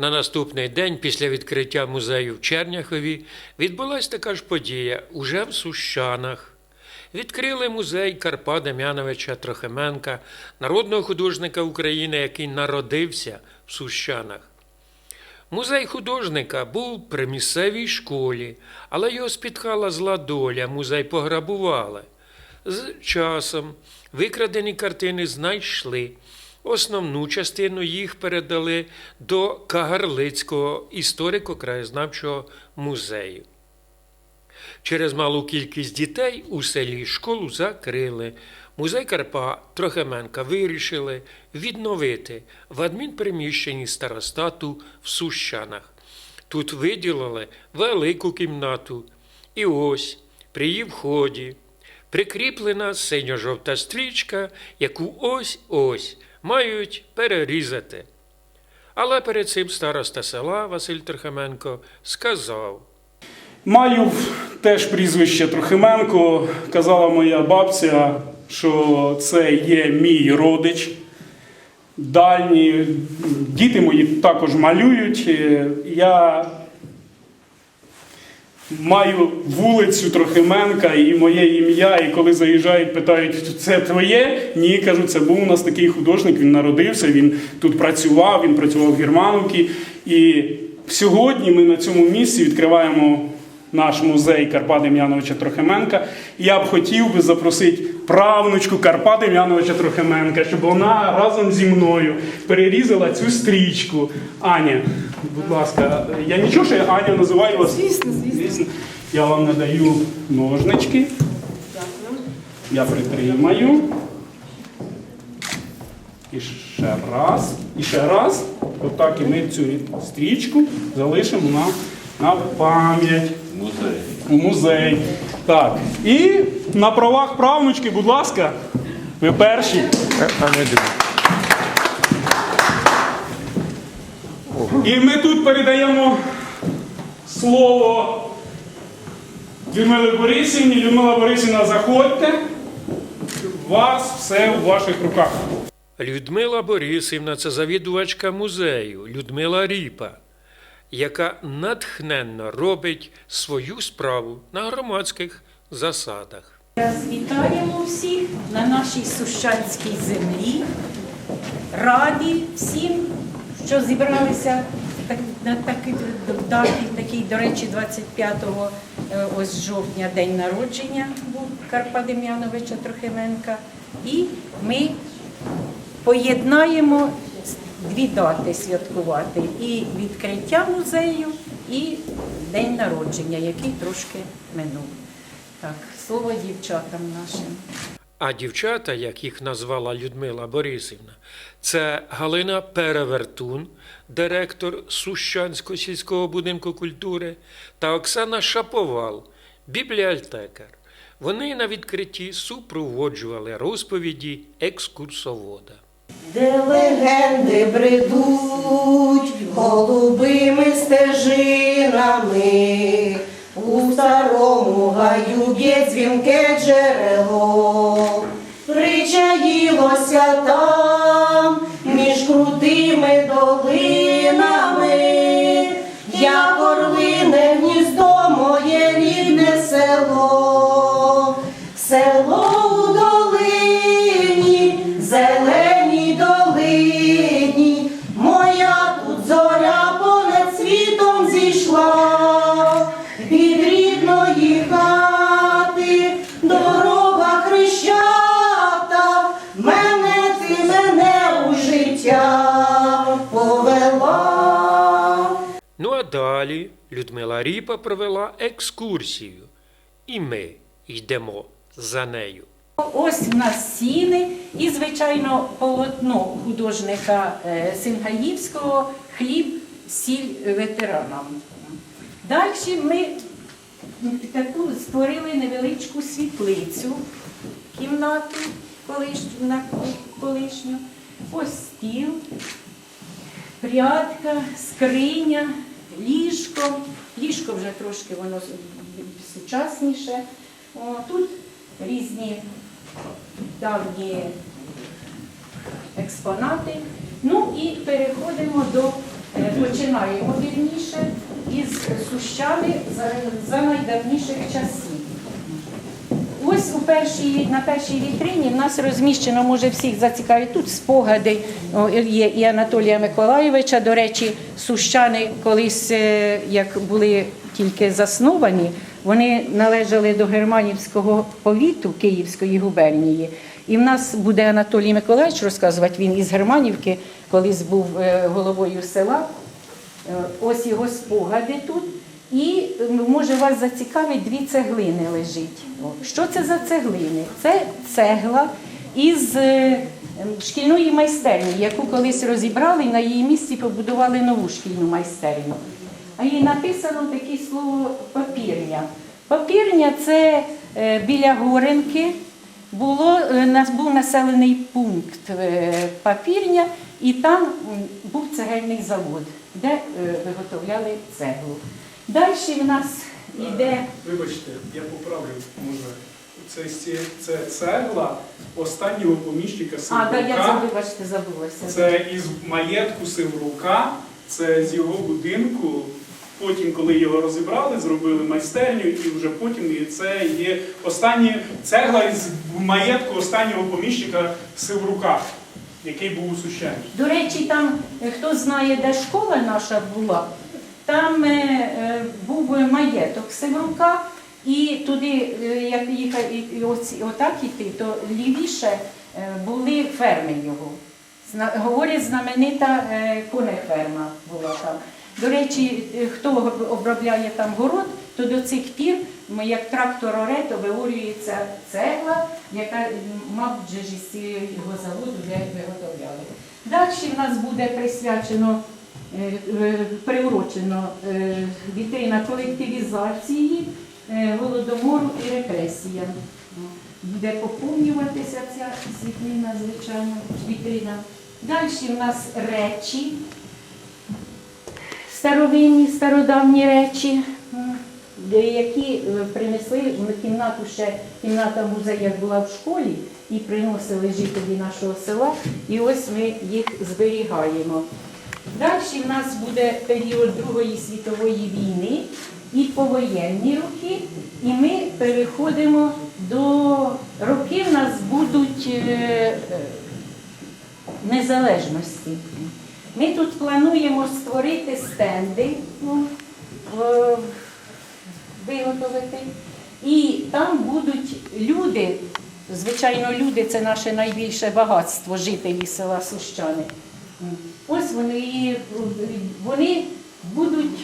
На наступний день після відкриття музею в Черняхові відбулася така ж подія уже в Сущанах. Відкрили музей Карпа Дем'яновича Трохименка, народного художника України, який народився в Сущанах. Музей художника був при місцевій школі, але його спіткала зла доля, музей пограбували. З часом викрадені картини знайшли. Основну частину їх передали до Кагарлицького історико-краєзнавчого музею. Через малу кількість дітей у селі школу закрили. Музей Карпа Трохименка вирішили відновити в адмінприміщенні старостату в Сущанах. Тут виділили велику кімнату. І ось при її вході прикріплена синьо-жовта стрічка, яку ось-ось мають перерізати. Але перед цим староста села Василь Трохименко сказав. Маю теж прізвище Трохименко. Казала моя бабця, що це є мій родич. Дальні діти мої також малюють. Е, Я маю вулицю Трохименка і моє ім'я. І коли заїжджають, питають, це твоє? Ні, кажу, це був у нас такий художник. Він народився, він тут працював, він працював в Германовці. І сьогодні ми на цьому місці відкриваємо наш музей Карпа Дем'яновича Трохименка. Я б хотів би запросити правнучку Карпа Дем'яновича Трохименка, щоб вона разом зі мною перерізала цю стрічку. Аня, будь ласка, я нічого, що я Аня називаю вас. Звісно, звісно. Я вам надаю ножнички. Я притримаю. І ще раз. І ще раз. Отак і ми цю стрічку залишимо на, на пам'ять. Музей. У музей. Так. І на правах правнучки, будь ласка, ви перші. І ми тут передаємо слово Людмилі Борисівні. Людмила Борисівна, заходьте. У вас все у ваших руках. Людмила Борисівна це завідувачка музею Людмила Ріпа, яка натхненно робить свою справу на громадських засадах. Вітаємо всіх на нашій сущанській землі. Раді всім, що зібралися так- на такий даті, такий, до речі, 25 е, ось жовтня день народження був Карпа Дем'яновича Трохименка. І ми поєднаємо дві дати святкувати: і відкриття музею, і день народження, який трошки минув. Так, слово дівчатам нашим. А дівчата, як їх назвала Людмила Борисівна, це Галина Перевертун, директор Сущанського сільського будинку культури, та Оксана Шаповал, бібліотекар. Вони на відкритті супроводжували розповіді екскурсовода. Де легенди бредуть голубими стежинами, у старому гаю б'є дзвінке джерело, negociador. É Людмила Ріпа провела екскурсію, і ми йдемо за нею. Ось в нас сіни і, звичайно, полотно художника е, Сингаївського хліб, сіль ветеранам. Далі ми таку створили невеличку світлицю, кімнату колишню, колишню. Ось стіл, прядка, скриня, ліжко. Ліжко вже трошки воно сучасніше. О, тут різні давні експонати. Ну і переходимо до Е, Починаємо вірніше із сущами за, за найдавніших часів. Ось у першій, на першій вітрині в нас розміщено, може всіх зацікавить тут спогади є і Анатолія Миколайовича. До речі, сущани колись, е, як були тільки засновані, вони належали до Германівського повіту Київської губернії. І в нас буде Анатолій Миколаївич розказувати, він із Германівки, колись був е, головою села. Е, Ось його спогади тут. І може вас зацікавить, дві цеглини лежить. Що це за цеглини? Це цегла із е, шкільної майстерні, яку колись розібрали і на її місці побудували нову шкільну майстерню. А їй написано таке слово папірня. Папірня це е, біля Горенки було, е, був населений пункт папірня, і там був цегельний завод, де виготовляли цеглу. Далі в нас йде Вибачте, я поправлю, може. Це, це, це цегла останнього поміщика а, да, я Сиврука. забула, бачите, забулася. Це із маєтку Сиврука, це з його будинку. Потім, коли його розібрали, зробили майстерню, і вже потім і це є останні цегла із маєтку останнього поміщика Сиврука, який був у Сущані. До речі, там е, хто знає, де школа наша була, там е, е, був маєток Севрука, і туди, е, як їхати, отак іти, то лівіше були ферми його. Говорять, знаменита конеферма була там. До речі, хто обробляє там город, то до цих пір, м, як трактор оре, то виорюється цегла, яка, мабуть, із цього заводу вже виготовляли. Далі в нас буде присвячено, приурочено е, вітрина колективізації, е, голодомору і репресіям. Буде поповнюватися ця світлина, звичайно, вітрина. Далі в нас речі, старовинні, стародавні речі, які е, принесли в кімнату ще кімната музею, як була в школі, і приносили жителі нашого села. І ось ми їх зберігаємо. Далі в нас буде період Другої світової війни і повоєнні роки, і ми переходимо до років нас будуть е, е, незалежності. Ми тут плануємо створити стенди, ну, виготовити, і там будуть люди. Звичайно, люди це наше найбільше багатство, жителі села Сущани. Ось вони, вони будуть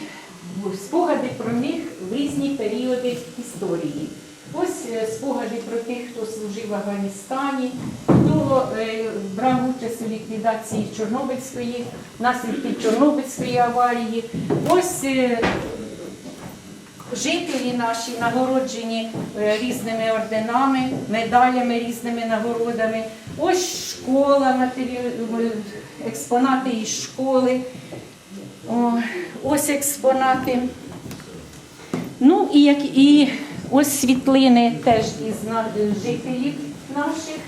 спогади про них в різні періоди історії. Ось е, спогади про тих, хто служив в Афганістані, хто е, брав участь у ліквідації Чорнобильської, наслідків Чорнобильської аварії. Ось е, жителі наші нагороджені різними орденами, медалями, різними нагородами. Ось школа, експонати із школи. Ось експонати. Ну і як і ось світлини теж із жителів наших.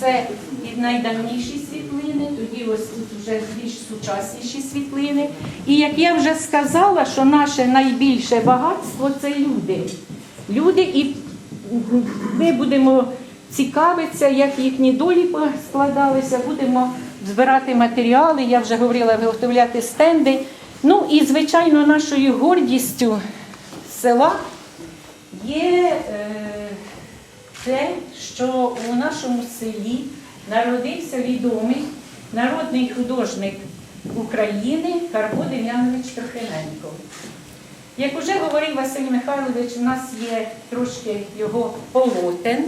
Це і найдавніші світлини, тоді ось тут вже більш сучасніші світлини. І як я вже сказала, що наше найбільше багатство це люди. Люди, і ми будемо цікавитися, як їхні долі складалися, будемо збирати матеріали, я вже говорила, виготовляти стенди. Ну і, звичайно, нашою гордістю села є е, те, що у нашому селі народився відомий народний художник України Карпо Дем'янович Трохименко. Як уже говорив Василь Михайлович, у нас є трошки його полотен.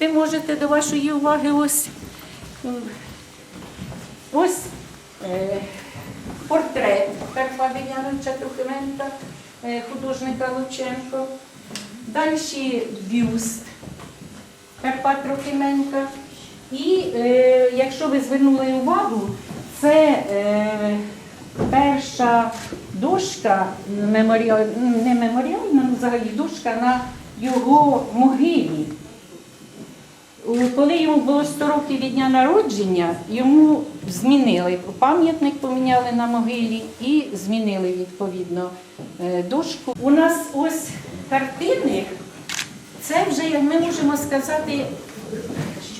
Ви можете до вашої уваги ось. Ось е, портрет Карпа Дем'яновича Трохименка, е, художника Лученко. Далі бюст Карпа Трохименка. І е, якщо ви звернули увагу, це перша дошка меморіал, не меморіальна, ну взагалі дошка на його могилі. Коли йому було 100 років від дня народження, йому змінили пам'ятник, поміняли на могилі і змінили відповідно е, дошку. У нас ось картини, це вже, як ми можемо сказати,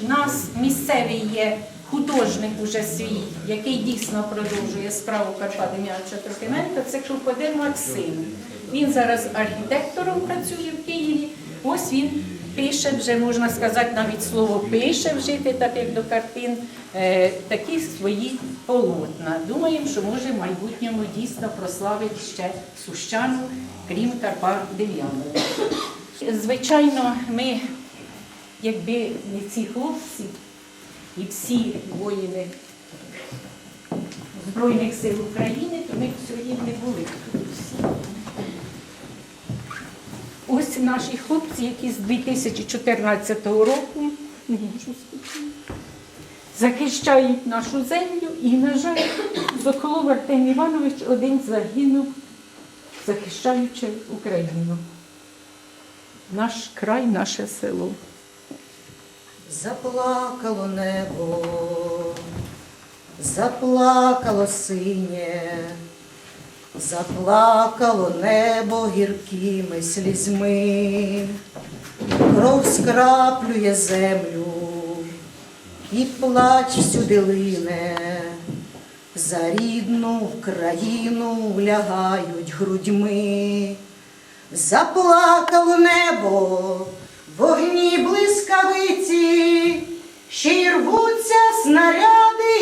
у нас місцевий є художник уже свій, який дійсно продовжує справу Карпа Дем'яновича Трохименка, це Крокодил Максим. Він зараз архітектором працює в Києві. Ось він пише, вже можна сказати, навіть слово пише вжити, так як до картин, е, такі свої полотна. Думаємо, що може в майбутньому дійсно прославить ще Сущану, крім Карпа Дем'яновича. Звичайно, ми якби не ці хлопці і всі воїни Збройних сил України, то ми б сьогодні не були тут всі. Ось наші хлопці, які з 2014 року не можу захищають нашу землю і, на жаль, Соколов Артем Іванович один загинув, захищаючи Україну. Наш край, наше село. Заплакало небо, заплакало синє, заплакало небо гіркими слізьми, кров скраплює землю, і плач всюди лине, за рідну країну лягають грудьми. Заплакало небо, вогні блискавиці, ще й рвуться снаряди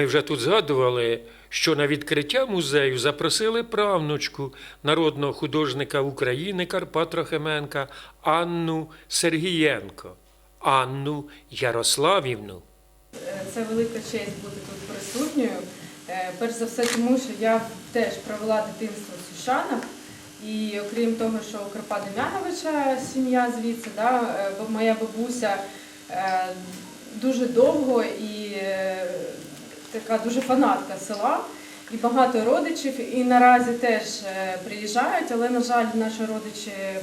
Ми вже тут згадували, що на відкриття музею запросили правнучку народного художника України Карпа Трохименка Анну Сергієнко, Анну Ярославівну. Це велика честь бути тут присутньою. Е, Перш за все, тому що я теж провела дитинство в Сущанах. І окрім того, що у Карпа Дем'яновича сім'я звідси, да, е, моя бабуся е, дуже довго і така дуже фанатка села, і багато родичів, і наразі теж е, приїжджають, але, на жаль, наші родичі е,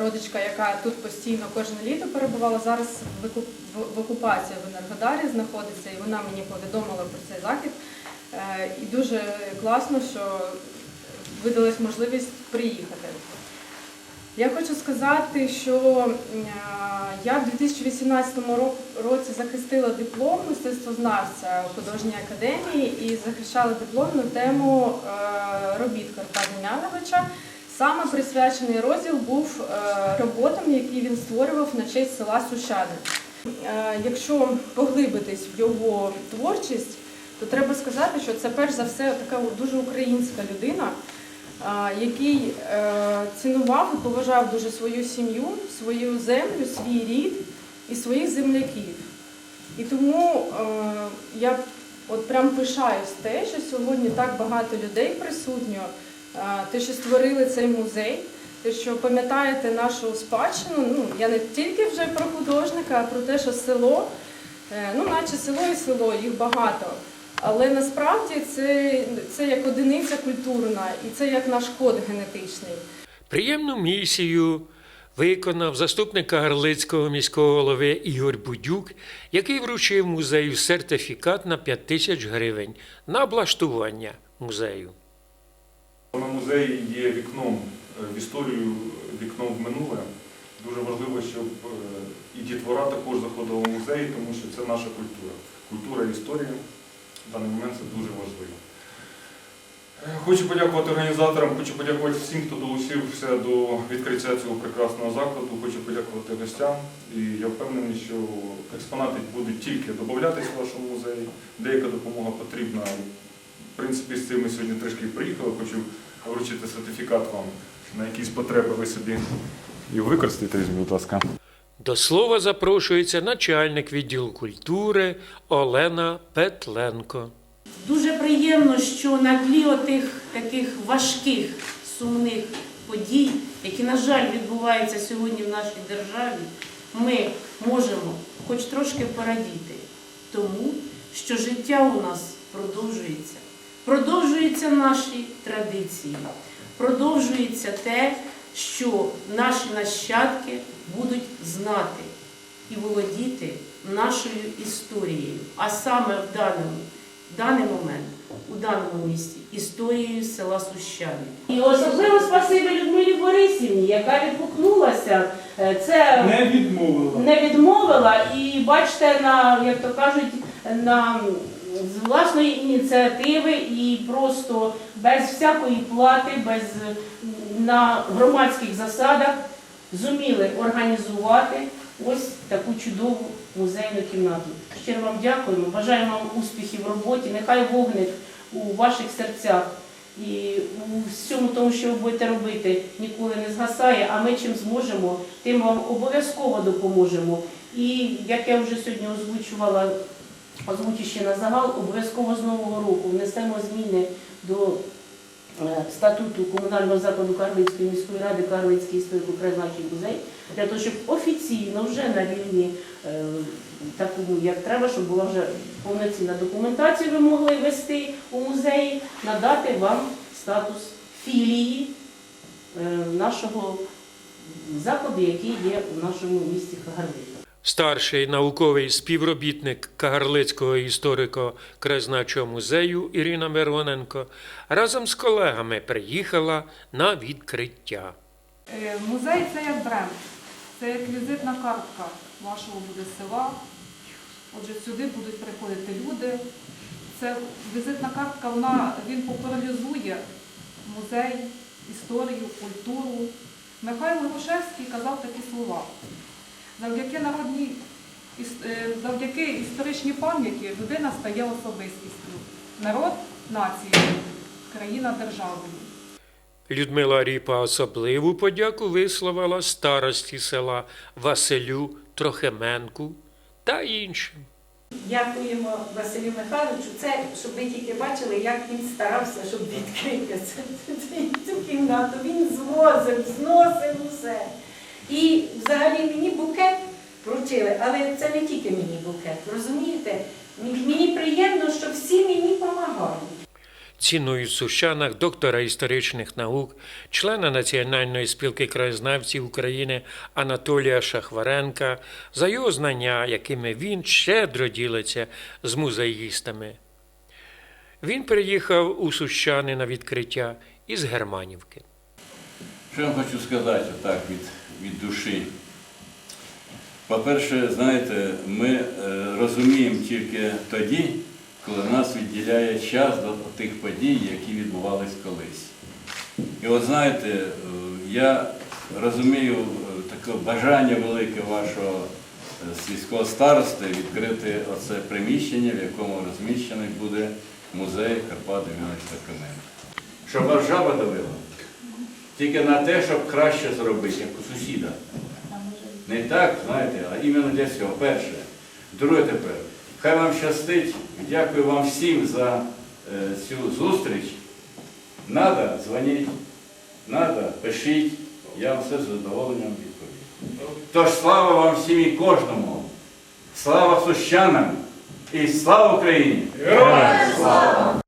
родичка, яка тут постійно кожне літо перебувала, зараз в оку- в- в окупації в Енергодарі знаходиться, і вона мені повідомила про цей захід. Е, І дуже класно, що видалась можливість приїхати. Я хочу сказати, що я в 2018 ро- році захистила диплом мистецтвознавця у художній академії і захищала диплом на тему е, робіт Карпа Дем'яновича. Саме присвячений розділ був е, роботам, які він створював на честь села Сущани. Е, Якщо поглибитись в його творчість, то треба сказати, що це перш за все така дуже українська людина, який е, цінував і поважав дуже свою сім'ю, свою землю, свій рід і своїх земляків. І тому е, я от прям пишаюсь те, що сьогодні так багато людей присутньо, е, те, що створили цей музей, те, що пам'ятаєте нашу спадщину. Ну, я не тільки вже про художника, а про те, що село, ну, наче село і село, їх багато. Але насправді це, це як одиниця культурна і це як наш код генетичний. Приємну місію виконав заступник Гарлицького міського голови Ігор Будюк, який вручив музею сертифікат на 5 тисяч гривень на облаштування музею. На музеї є вікном е, в історію, вікном в минуле. Дуже важливо, щоб е, і дітвора також заходила в музей, тому що це наша культура. Культура історія в даний момент це дуже важливо. Е, Хочу подякувати організаторам, хочу подякувати всім, хто долучився до відкриття цього прекрасного закладу. Хочу подякувати гостям. І я впевнений, що експонати будуть тільки додатись в вашому музеї. Деяка допомога потрібна. В принципі, з цим ми сьогодні трішки приїхали. Хочу вручити сертифікат вам на якісь потреби ви собі і використаєте, будь ласка. До слова запрошується начальник відділу культури Олена Петленко. Дуже приємно, що на тлі отих таких важких, сумних подій, які, на жаль, відбуваються сьогодні в нашій державі, ми можемо хоч трошки порадіти, тому що життя у нас продовжується. Продовжуються наші традиції, продовжується те, що наші нащадки будуть знати і володіти нашою історією, а саме в даному, в даний момент, у даному місті, історією села Сущани. І особливо спасибі Людмилі Борисівні, яка відгукнулася. Е, Це Не відмовила. не відмовила і бачите, на як то кажуть, на з власної ініціативи і просто без всякої плати, без на громадських засадах зуміли організувати ось таку чудову музейну кімнату. Щиро вам дякуємо, бажаємо вам успіхів в роботі. Нехай вогник у ваших серцях і у всьому тому, що ви будете робити, ніколи не згасає. А ми чим зможемо, тим вам обов'язково допоможемо. І як я вже сьогодні озвучувала, озвучу ще на загал, обов'язково з нового року внесемо зміни до статуту комунального закладу Карлицької міської ради Карлицький історико-краєзнавчий музей, для того, щоб офіційно вже на рівні е, такому, як треба, щоб була вже повноцінна документація, ви могли вести у музеї, надати вам статус філії е, нашого закладу, який є у нашому місті Кагарлика. Старший науковий співробітник Кагарлицького історико-краєзнавчого музею Ірина Мироненко разом з колегами приїхала на відкриття. Е, Музей це як бренд, це як візитна картка вашого буде села. Отже, сюди будуть приходити люди. Це візитна картка, вона він популяризує музей, історію, культуру. Михайло Грушевський казав такі слова. Завдяки народній е, завдяки історичній пам'яті людина стає особистістю. Народ нацією, країна державою. Людмила Ріпа особливу подяку висловила старості села Василю Трохименку та іншим. Дякуємо Василю Михайловичу. Це, щоб ви тільки бачили, як він старався, щоб відкрити цю кімнату. Він звозив, зносив усе. І взагалі мені букет вручили, але це не тільки мені букет, розумієте? Мені приємно, що всі мені допомагають. Цінують в Сущанах доктора історичних наук, члена Національної спілки краєзнавців України Анатолія Шахваренка за його знання, якими він щедро ділиться з музеїстами. Він приїхав у Сущани на відкриття із Германівки. Що я хочу сказати отак від, від душі? По-перше, знаєте, ми е, розуміємо тільки тоді, коли нас відділяє час до тих подій, які відбувались колись. І от знаєте, е, я розумію е, таке бажання велике вашого сільського старости відкрити оце приміщення, в якому розміщений буде музей Карпат Дем'яновича Каменка. Щоб вас жаба давила тільки на те, щоб краще зробити, як у сусіда. Не так, знаєте, а іменно для цього. Перше. Друге тепер. Хай вам щастить. Дякую вам всім за е, цю зустріч. Надо, дзвоніть, надо, пишіть. Я вам все з задоволенням відповім. Тож слава вам всім і кожному. Слава сущанам і слава Україні! Героям слава!